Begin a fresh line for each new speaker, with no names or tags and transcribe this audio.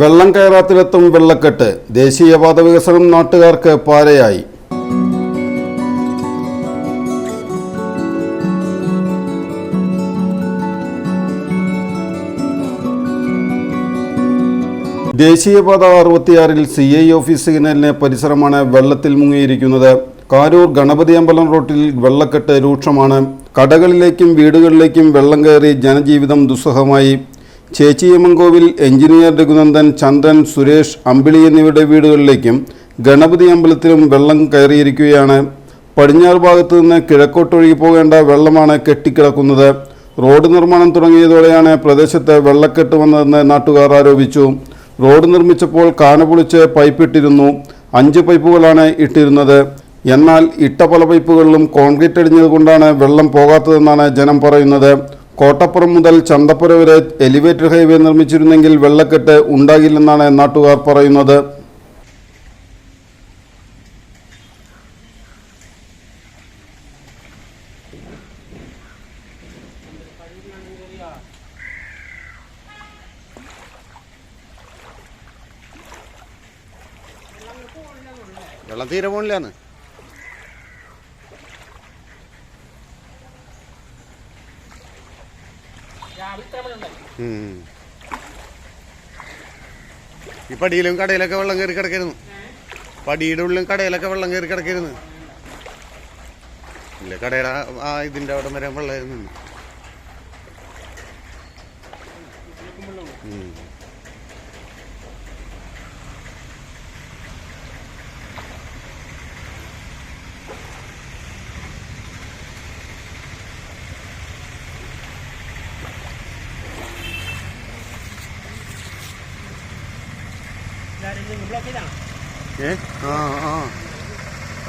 വെള്ളം കയറാത്തിടത്തും വെള്ളക്കെട്ട്. ദേശീയപാത വികസനം നാട്ടുകാർക്ക് പാരയായി. ദേശീയപാത അറുപത്തിയാറിൽ സി ഐ ഓഫീസ് സിഗ്നലിന് പരിസരമാണ് വെള്ളത്തിൽ മുങ്ങിയിരിക്കുന്നത്. കാരൂർ ഗണപതി അമ്പലം റോട്ടിൽ വെള്ളക്കെട്ട് രൂക്ഷമാണ്. കടകളിലേക്കും വീടുകളിലേക്കും വെള്ളം കയറി ജനജീവിതം ദുസ്സഹമായി. ചേച്ചിയമ്മൻകോവിൽ എഞ്ചിനീയർ രഘുനന്ദൻ ചന്ദ്രൻ സുരേഷ് അമ്പിളി എന്നിവരുടെ വീടുകളിലേക്കും ഗണപതി അമ്പലത്തിലും വെള്ളം കയറിയിരിക്കുകയാണ്. പടിഞ്ഞാറ് ഭാഗത്ത് നിന്ന് കിഴക്കോട്ടൊഴുകി പോകേണ്ട വെള്ളമാണ് കെട്ടിക്കിടക്കുന്നത്. റോഡ് നിർമ്മാണം തുടങ്ങിയതോടെയാണ് പ്രദേശത്ത് വെള്ളക്കെട്ട് വന്നതെന്ന് നാട്ടുകാർ ആരോപിച്ചു. റോഡ് നിർമ്മിച്ചപ്പോൾ കാന പൊളിച്ച് പൈപ്പ് ഇട്ടിരുന്നു അഞ്ച് പൈപ്പുകളാണ് ഇട്ടിരുന്നത്. എന്നാൽ ഇട്ട പല പൈപ്പുകളിലും കോൺക്രീറ്റ് അടിഞ്ഞതുകൊണ്ടാണ് വെള്ളം പോകാത്തതെന്നാണ് ജനം പറയുന്നത്. കോട്ടപ്പുറം മുതൽ ചന്തപ്പുര വരെ എലിവേറ്റഡ് ഹൈവേ നിർമ്മിച്ചിരുന്നെങ്കിൽ വെള്ളക്കെട്ട് ഉണ്ടാകില്ലെന്നാണ് നാട്ടുകാർ പറയുന്നത്.
വെള്ളം തീരെ പോണില്ലാന്ന്. ഈ പടിയിലും കടയിലൊക്കെ വെള്ളം കയറി കിടക്കരുന്നു. പടിയുടെ ഉള്ളിലും കടയിലൊക്കെ വെള്ളം കയറി കിടക്കരുന്നു. ഇല്ല കടയുടെ ആ- ഇതിന്റെ അവിടെ വരെ വെള്ളമായിരുന്നു Dari
yung vlog
kita. Okay? Oo, oh, oo. Oh.